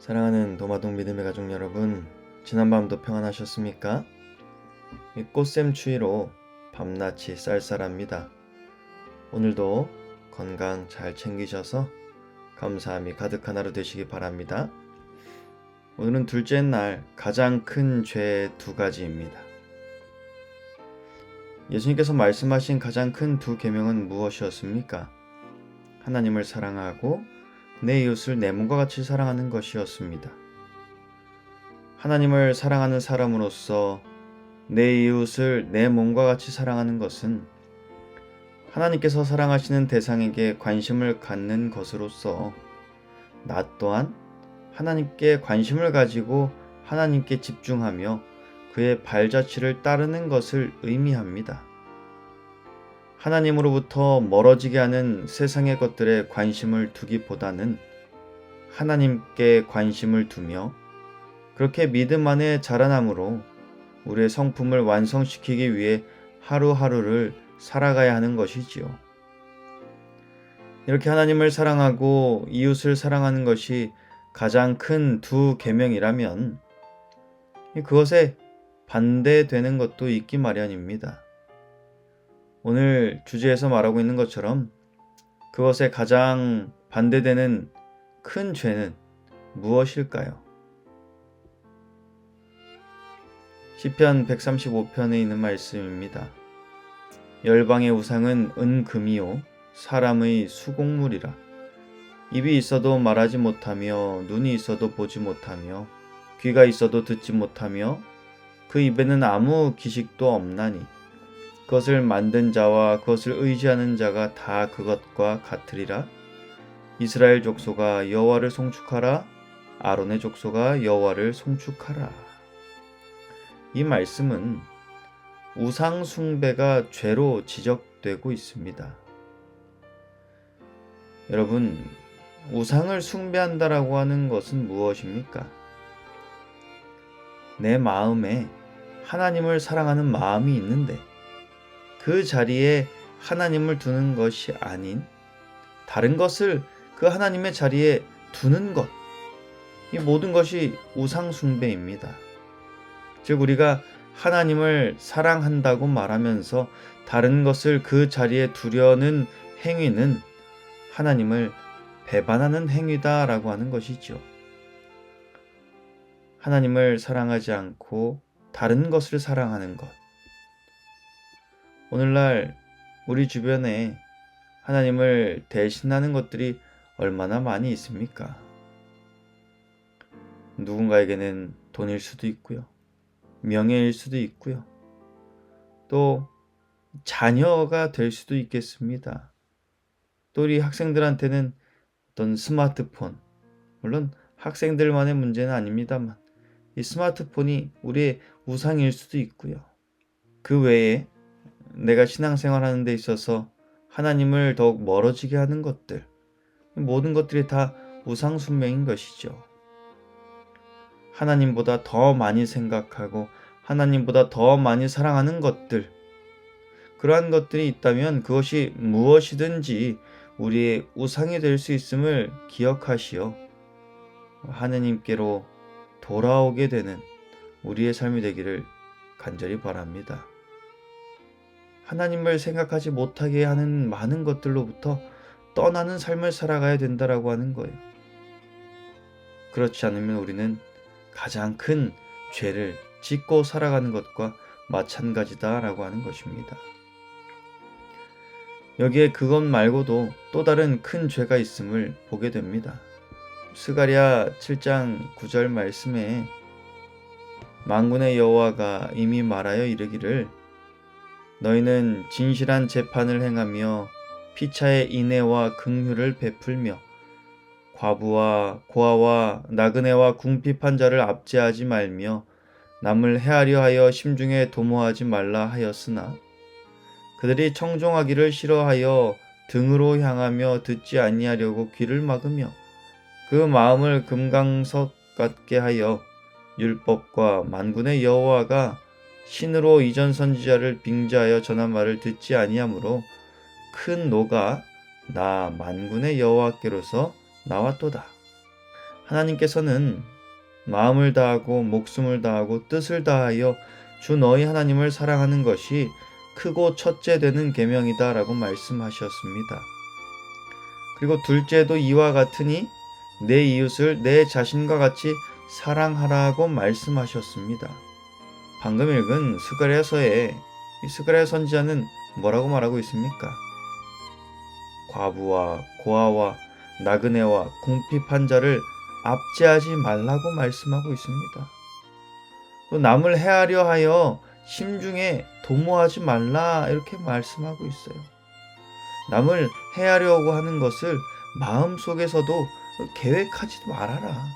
사랑하는 도마동 믿음의 가족 여러분, 지난밤도 평안하셨습니까? 이 꽃샘 추위로 밤낮이 쌀쌀합니다. 오늘도 건강 잘 챙기셔서 감사함이 가득한 하루 되시기 바랍니다. 오늘은 둘째 날 가장 큰 죄 두 가지입니다. 예수님께서 말씀하신 가장 큰 두 계명은 무엇이었습니까? 하나님을 사랑하고 내 이웃을 내 몸과 같이 사랑하는 것이었습니다. 하나님을 사랑하는 사람으로서 내 이웃을 내 몸과 같이 사랑하는 것은 하나님께서 사랑하시는 대상에게 관심을 갖는 것으로서 나 또한 하나님께 관심을 가지고 하나님께 집중하며 그의 발자취를 따르는 것을 의미합니다. 하나님으로부터 멀어지게 하는 세상의 것들에 관심을 두기보다는 하나님께 관심을 두며 그렇게 믿음 안에 자라남으로 우리의 성품을 완성시키기 위해 하루하루를 살아가야 하는 것이지요. 이렇게 하나님을 사랑하고 이웃을 사랑하는 것이 가장 큰 두 계명이라면 그것에 반대되는 것도 있기 마련입니다. 오늘 주제에서 말하고 있는 것처럼 그것에 가장 반대되는 큰 죄는 무엇일까요? 시편 135편에 있는 말씀입니다. 열방의 우상은 은금이요 사람의 수곡물이라 입이 있어도 말하지 못하며 눈이 있어도 보지 못하며 귀가 있어도 듣지 못하며 그 입에는 아무 기식도 없나니 그것을 만든 자와 그것을 의지하는 자가 다 그것과 같으리라. 이스라엘 족속아 여호와를 송축하라. 아론의 족속아 여호와를 송축하라. 이 말씀은 우상 숭배가 죄로 지적되고 있습니다. 여러분, 우상을 숭배한다라고 하는 것은 무엇입니까? 내 마음에 하나님을 사랑하는 마음이 있는데 그 자리에 하나님을 두는 것이 아닌 다른 것을 그 하나님의 자리에 두는 것. 이 모든 것이 우상숭배입니다. 즉, 우리가 하나님을 사랑한다고 말하면서 다른 것을 그 자리에 두려는 행위는 하나님을 배반하는 행위다라고 하는 것이죠. 하나님을 사랑하지 않고 다른 것을 사랑하는 것. 오늘날 우리 주변에 하나님을 대신하는 것들이 얼마나 많이 있습니까? 누군가에게는 돈일 수도 있고요. 명예일 수도 있고요. 또 자녀가 될 수도 있겠습니다. 또 우리 학생들한테는 어떤 스마트폰, 물론 학생들만의 문제는 아닙니다만, 이 스마트폰이 우리의 우상일 수도 있고요. 그 외에 내가 신앙생활 하는 데 있어서 하나님을 더욱 멀어지게 하는 것들, 모든 것들이 다 우상숭배인 것이죠. 하나님보다 더 많이 생각하고 하나님보다 더 많이 사랑하는 것들, 그러한 것들이 있다면 그것이 무엇이든지 우리의 우상이 될 수 있음을 기억하시어 하느님께로 돌아오게 되는 우리의 삶이 되기를 간절히 바랍니다. 하나님을 생각하지 못하게 하는 많은 것들로부터 떠나는 삶을 살아가야 된다라고 하는 거예요. 그렇지 않으면 우리는 가장 큰 죄를 짓고 살아가는 것과 마찬가지다라고 하는 것입니다. 여기에 그것 말고도 또 다른 큰 죄가 있음을 보게 됩니다. 스가랴 7장 9절 말씀에 만군의 여호와가 이미 말하여 이르기를 너희는 진실한 재판을 행하며 피차의 인애와 긍휼을 베풀며 과부와 고아와 나그네와 궁핍한 자를 압제하지 말며 남을 헤아려 하여 심중에 도모하지 말라 하였으나 그들이 청종하기를 싫어하여 등으로 향하며 듣지 아니하려고 귀를 막으며 그 마음을 금강석 같게 하여 율법과 만군의 여호와가 신으로 이전 선지자를 빙자하여 전한 말을 듣지 아니하므로 큰 노가 나 만군의 여호와께로서 나왔도다. 하나님께서는 마음을 다하고 목숨을 다하고 뜻을 다하여 주 너희 하나님을 사랑하는 것이 크고 첫째 되는 계명이다라고 말씀하셨습니다. 그리고 둘째도 이와 같으니 내 이웃을 내 자신과 같이 사랑하라고 말씀하셨습니다. 방금 읽은 스가랴서에 이 스가랴 선지자는 뭐라고 말하고 있습니까? 과부와 고아와 나그네와 궁핍한 자를 압제하지 말라고 말씀하고 있습니다. 또 남을 해하려 하여 심중에 도모하지 말라 이렇게 말씀하고 있어요. 남을 해하려고 하는 것을 마음속에서도 계획하지도 말아라.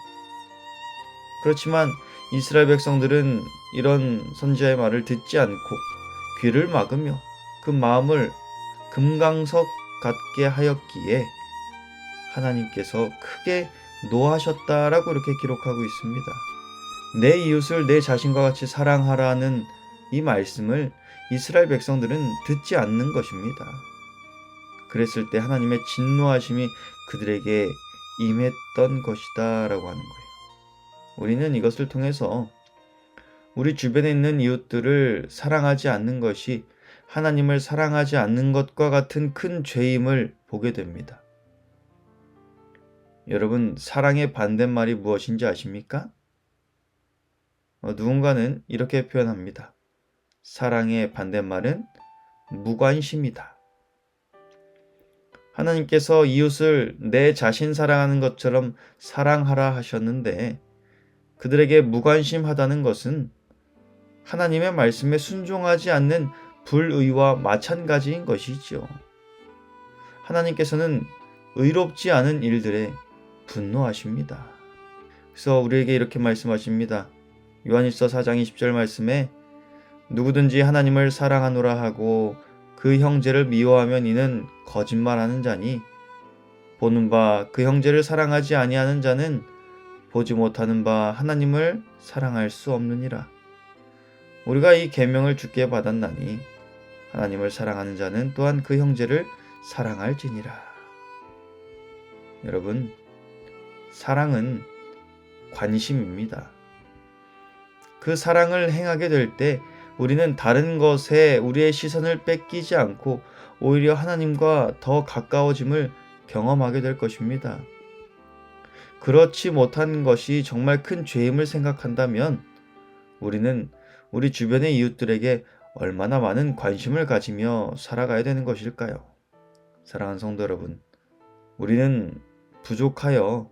그렇지만 이스라엘 백성들은 이런 선지자의 말을 듣지 않고 귀를 막으며 그 마음을 금강석 같게 하였기에 하나님께서 크게 노하셨다라고 이렇게 기록하고 있습니다. 내 이웃을 내 자신과 같이 사랑하라는 이 말씀을 이스라엘 백성들은 듣지 않는 것입니다. 그랬을 때 하나님의 진노하심이 그들에게 임했던 것이다라고 하는 거예요. 우리는 이것을 통해서 우리 주변에 있는 이웃들을 사랑하지 않는 것이 하나님을 사랑하지 않는 것과 같은 큰 죄임을 보게 됩니다. 여러분, 사랑의 반대말이 무엇인지 아십니까? 어, 누군가는 이렇게 표현합니다. 사랑의 반대말은 무관심이다. 하나님께서 이웃을 내 자신 사랑하는 것처럼 사랑하라 하셨는데 그들에게 무관심하다는 것은 하나님의 말씀에 순종하지 않는 불의와 마찬가지인 것이지요. 하나님께서는 의롭지 않은 일들에 분노하십니다. 그래서 우리에게 이렇게 말씀하십니다. 요한일서 4장 20절 말씀에 누구든지 하나님을 사랑하노라 하고 그 형제를 미워하면 이는 거짓말하는 자니 보는 바 그 형제를 사랑하지 아니하는 자는 보지 못하는 바 하나님을 사랑할 수 없느니라. 우리가 이 계명을 주께 받았나니 하나님을 사랑하는 자는 또한 그 형제를 사랑할지니라. 여러분, 사랑은 관심입니다. 그 사랑을 행하게 될 때 우리는 다른 것에 우리의 시선을 뺏기지 않고 오히려 하나님과 더 가까워짐을 경험하게 될 것입니다. 그렇지 못한 것이 정말 큰 죄임을 생각한다면 우리는 우리 주변의 이웃들에게 얼마나 많은 관심을 가지며 살아가야 되는 것일까요? 사랑하는 성도 여러분, 우리는 부족하여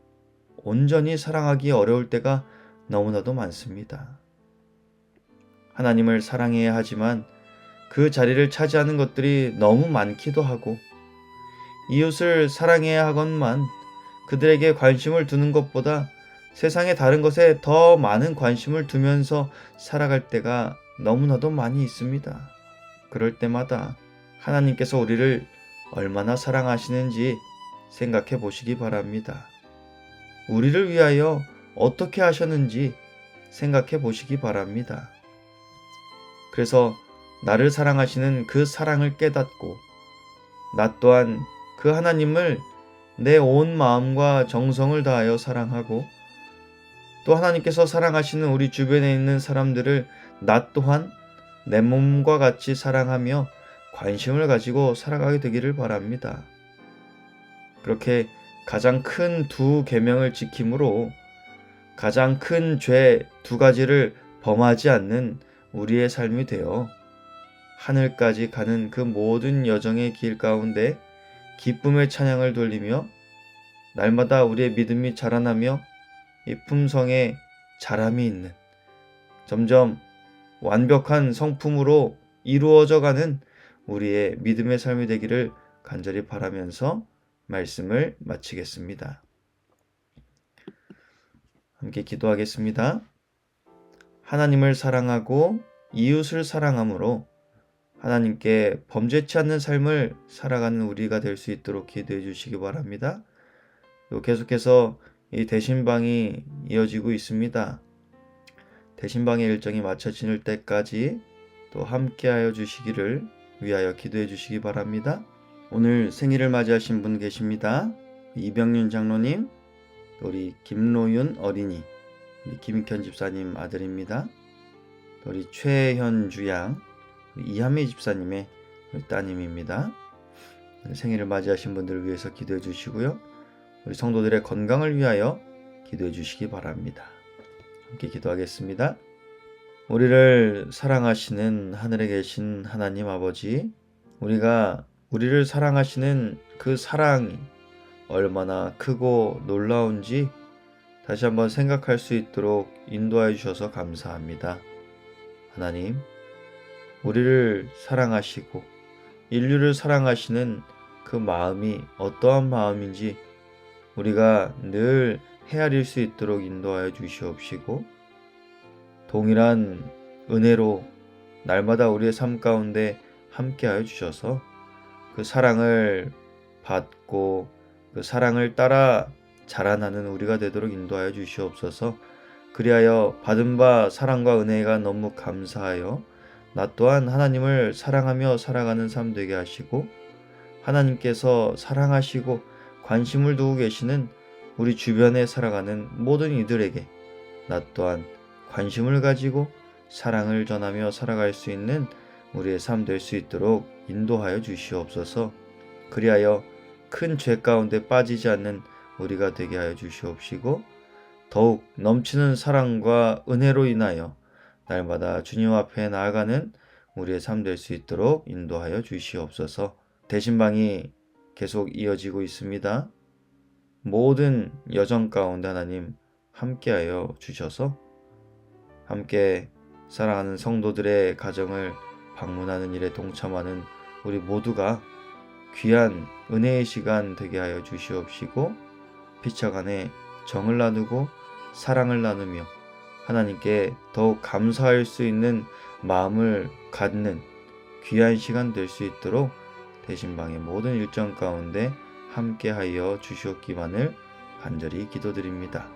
온전히 사랑하기 어려울 때가 너무나도 많습니다. 하나님을 사랑해야 하지만 그 자리를 차지하는 것들이 너무 많기도 하고 이웃을 사랑해야 하건만 그들에게 관심을 두는 것보다 세상의 다른 것에 더 많은 관심을 두면서 살아갈 때가 너무나도 많이 있습니다. 그럴 때마다 하나님께서 우리를 얼마나 사랑하시는지 생각해 보시기 바랍니다. 우리를 위하여 어떻게 하셨는지 생각해 보시기 바랍니다. 그래서 나를 사랑하시는 그 사랑을 깨닫고 나 또한 그 하나님을 내 온 마음과 정성을 다하여 사랑하고 또 하나님께서 사랑하시는 우리 주변에 있는 사람들을 나 또한 내 몸과 같이 사랑하며 관심을 가지고 살아가게 되기를 바랍니다. 그렇게 가장 큰 두 계명을 지킴으로 가장 큰 죄 두 가지를 범하지 않는 우리의 삶이 되어 하늘까지 가는 그 모든 여정의 길 가운데 기쁨의 찬양을 돌리며 날마다 우리의 믿음이 자라나며 이 품성에 자람이 있는 점점 완벽한 성품으로 이루어져 가는 우리의 믿음의 삶이 되기를 간절히 바라면서 말씀을 마치겠습니다. 함께 기도하겠습니다. 하나님을 사랑하고 이웃을 사랑함으로 하나님께 범죄치 않는 삶을 살아가는 우리가 될 수 있도록 기도해 주시기 바랍니다. 또 계속해서 이 대신방이 이어지고 있습니다. 대신방의 일정이 마쳐질 때까지 또 함께하여 주시기를 위하여 기도해 주시기 바랍니다. 오늘 생일을 맞이하신 분 계십니다. 이병윤 장로님, 또 우리 김로윤 어린이, 우리 김익현 집사님 아들입니다. 또 우리 최현주 양, 이한미 집사님의 따님입니다. 생일을 맞이하신 분들을 위해서 기도해 주시고요. 우리 성도들의 건강을 위하여 기도해 주시기 바랍니다. 함께 기도하겠습니다. 우리를 사랑하시는 하늘에 계신 하나님 아버지, 우리가 우리를 사랑하시는 그 사랑이 얼마나 크고 놀라운지 다시 한번 생각할 수 있도록 인도하여 주셔서 감사합니다. 하나님, 우리를 사랑하시고 인류를 사랑하시는 그 마음이 어떠한 마음인지 우리가 늘 헤아릴 수 있도록 인도하여 주시옵시고 동일한 은혜로 날마다 우리의 삶 가운데 함께하여 주셔서 그 사랑을 받고 그 사랑을 따라 자라나는 우리가 되도록 인도하여 주시옵소서. 그리하여 받은 바 사랑과 은혜가 너무 감사하여 나 또한 하나님을 사랑하며 살아가는 삶 되게 하시고 하나님께서 사랑하시고 관심을 두고 계시는 우리 주변에 살아가는 모든 이들에게 나 또한 관심을 가지고 사랑을 전하며 살아갈 수 있는 우리의 삶 될 수 있도록 인도하여 주시옵소서. 그리하여 큰 죄 가운데 빠지지 않는 우리가 되게 하여 주시옵시고 더욱 넘치는 사랑과 은혜로 인하여 날마다 주님 앞에 나아가는 우리의 삶 될 수 있도록 인도하여 주시옵소서. 대신방이 계속 이어지고 있습니다. 모든 여정 가운데 하나님 함께하여 주셔서 함께 사랑하는 성도들의 가정을 방문하는 일에 동참하는 우리 모두가 귀한 은혜의 시간 되게 하여 주시옵시고 피차간에 정을 나누고 사랑을 나누며 하나님께 더욱 감사할 수 있는 마음을 갖는 귀한 시간 될 수 있도록 대신방의 모든 일정 가운데 함께하여 주시옵기만을 간절히 기도드립니다.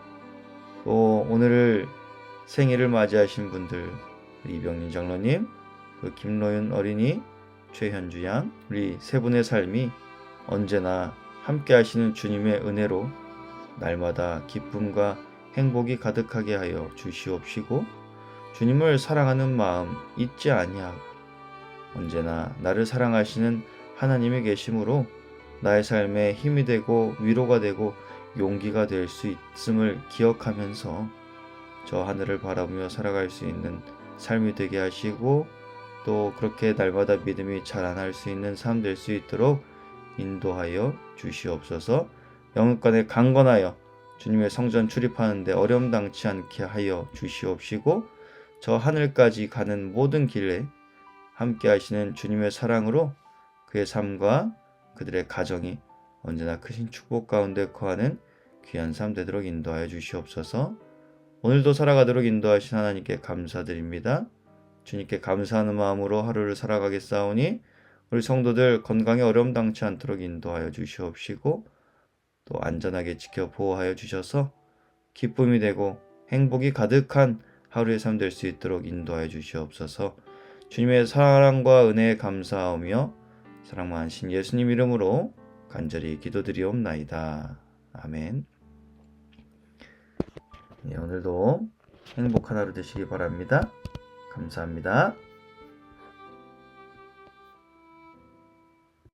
또 오늘을 생일을 맞이하신 분들 우리 이병민 장로님, 그 김로윤 어린이, 최현주 양 우리 세 분의 삶이 언제나 함께하시는 주님의 은혜로 날마다 기쁨과 행복이 가득하게 하여 주시옵시고 주님을 사랑하는 마음 잊지 아니하고 언제나 나를 사랑하시는 하나님의 계심으로 나의 삶에 힘이 되고 위로가 되고 용기가 될 수 있음을 기억하면서 저 하늘을 바라보며 살아갈 수 있는 삶이 되게 하시고 또 그렇게 날마다 믿음이 자라날 수 있는 삶 될 수 있도록 인도하여 주시옵소서. 영육간에 강건하여 주님의 성전 출입하는데 어려움 당치 않게 하여 주시옵시고 저 하늘까지 가는 모든 길에 함께 하시는 주님의 사랑으로 그의 삶과 그들의 가정이 언제나 크신 축복 가운데 거하는 귀한 삶 되도록 인도하여 주시옵소서. 오늘도 살아가도록 인도하신 하나님께 감사드립니다. 주님께 감사하는 마음으로 하루를 살아가겠사오니 우리 성도들 건강에 어려움 당치 않도록 인도하여 주시옵시고 또 안전하게 지켜 보호하여 주셔서 기쁨이 되고 행복이 가득한 하루의 삶 될 수 있도록 인도하여 주시옵소서. 주님의 사랑과 은혜에 감사하며 사랑 많으신 예수님 이름으로 간절히 기도드리옵나이다. 아멘. 네, 오늘도 행복한 하루 되시기 바랍니다. 감사합니다.